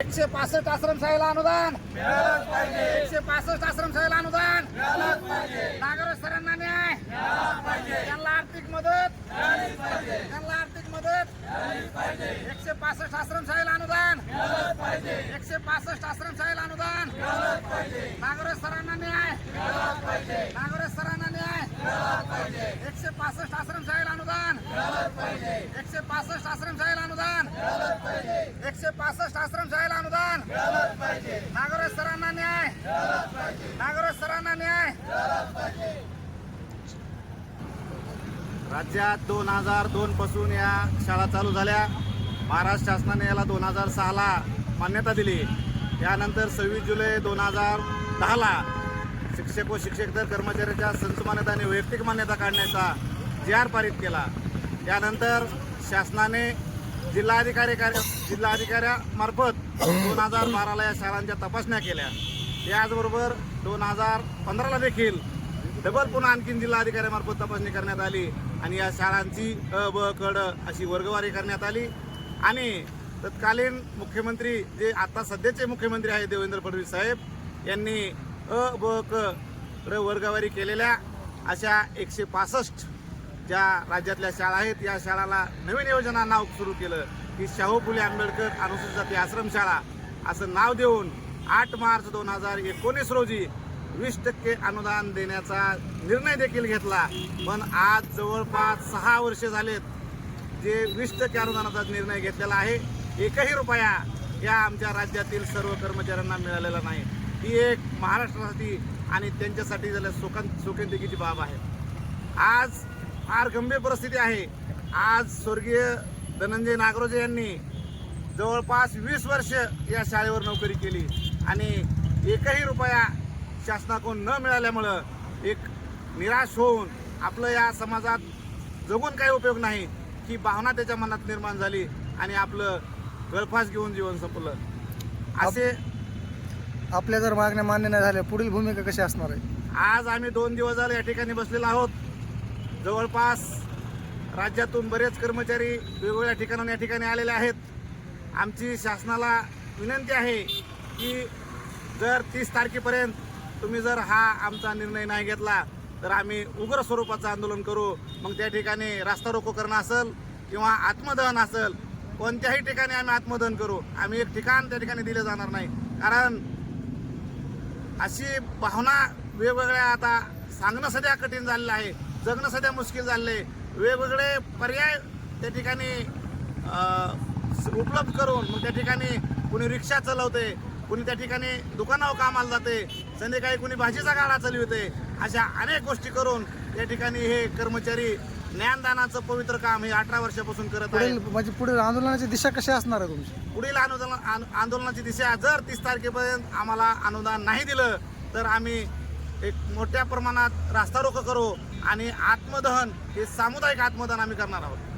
एकशे पासष्ट आश्रमशाळेला अनुदान. एकशे पासष्ट आश्रमशाळेला अनुदान. नागरिक सरांना न्याय. त्यांना आर्थिक मदत. त्यांना आर्थिक मदत. एकशे पासष्ट आश्रमशाळेला अनुदान. एकशे पासष्ट आश्रमशाळेला अनुदान. नागरिक सरांना न्याय नागरिक सरांना न्याय एकशे पासष्ट आश्रमशाळेला अनुदान. एकशे पासष्ट आश्रमशाळेला अनुदान. एकशे पासष्ट आश्रमशाळेला अनुदान. नागरिक सरांना न्याय. नागरिक सरांना न्याय. राज्यात दोन हजार दोन पासून या शाळा चालू झाल्या. महाराष्ट्र शासनाने याला दोन हजार सहाला मान्यता दिली. यानंतर सव्वीस जुलै दोन हजार दहाला शिक्षक व शिक्षकेतर कर्मचाऱ्याच्या संच मान्यता आणि वैयक्तिक मान्यता काढण्याचा जी आर पारित केला. त्यानंतर शासनाने जिल्हाधिकारी कार्य जिल्हाधिकाऱ्यामार्फत दोन हजार बाराला या शाळांच्या तपासण्या केल्या. त्याचबरोबर दोन हजार पंधराला देखील डबल पुन्हा आणखीन जिल्हाधिकाऱ्यामार्फत तपासणी करण्यात आली आणि या शाळांची अ ब कड अशी वर्गवारी करण्यात आली. आणि तत्कालीन मुख्यमंत्री जे आता सध्याचे मुख्यमंत्री आहेत देवेंद्र फडणवीस साहेब यांनी अ ब क वर्गवारी केलेल्या अशा एकशे पासष्ट ज्या राज्यातल्या शाळा आहेत या शाळाला नवीन योजना नाव सुरू केलं. की शाहू फुले आंबेडकर अनुसूचित जाती आश्रमशाळा असं नाव देऊन आठ मार्च दोन हजार एकोणीस रोजी वीस टक्के अनुदान देण्याचा निर्णय देखील घेतला. पण आज जवळपास सहा वर्षे झालेत जे वीस टक्के अनुदानाचा निर्णय घेतलेला आहे. एकही रुपया या आमच्या राज्यातील सर्व कर्मचाऱ्यांना मिळालेला नाही. ही एक महाराष्ट्रासाठी आणि त्यांच्यासाठी झाल्या सुखन शोकांतिकीची बाब आहे. आज फार गंभीर परिस्थिती आहे. आज स्वर्गीय धनंजय नागरोजे यांनी जवळपास वीस वर्ष या शाळेवर नोकरी केली आणि एकही रुपया शासनाकडून न मिळाल्यामुळं एक निराश होऊन आपलं या समाजात जगून काही उपयोग नाही ही भावना त्याच्या मनात निर्माण झाली आणि आपलं गळफास घेऊन जीवन संपलं. असे आपल्या जर मागण्या मान्य नाही झाल्या पुढील भूमिका कशी असणार आहे? आज आम्ही दोन दिवस झाले या ठिकाणी बसलेलो आहोत. जवळपास राज्यातून बरेच कर्मचारी वेगवेगळ्या ठिकाणाहून या ठिकाणी आलेले आहेत. आमची शासनाला विनंती आहे की जर तीस तारखेपर्यंत तुम्ही जर हा आमचा निर्णय नाही घेतला तर आम्ही उग्र स्वरूपाचं आंदोलन करू. मग त्या ठिकाणी रास्ता रोको करणं असेल किंवा आत्मदहन असेल कोणत्याही ठिकाणी आम्ही आत्मदहन करू. आम्ही एक ठिकाण त्या ठिकाणी दिलं जाणार नाही. कारण अशी भावना वेगवेगळ्या आता सांगणं सध्या कठीण झालेलं आहे. जगणं सध्या मुश्किल झालेलं आहे वेगवेगळे पर्याय त्या ठिकाणी उपलब्ध करून मग त्या ठिकाणी कुणी रिक्षा चालवते कुणी त्या ठिकाणी दुकानावर कामाला जाते संध्याकाळी कुणी भाजीचा गाडा चालवते अशा अनेक गोष्टी करून त्या ठिकाणी हे कर्मचारी ज्ञानदानाचं पवित्र काम हे अठरा वर्षापासून करत पुढील म्हणजे पुढील आंदोलनाची दिशा कशी असणार आहे तुमची? पुढील अनुदान आन- आंदोलनाची दिशा जर तीस तारखेपर्यंत आम्हाला अनुदान नाही दिलं तर आम्ही एक मोठ्या प्रमाणात रास्ता रोको करू. आणि आत्मदहन हे सामुदायिक आत्मदहन आम्ही करणार आहोत.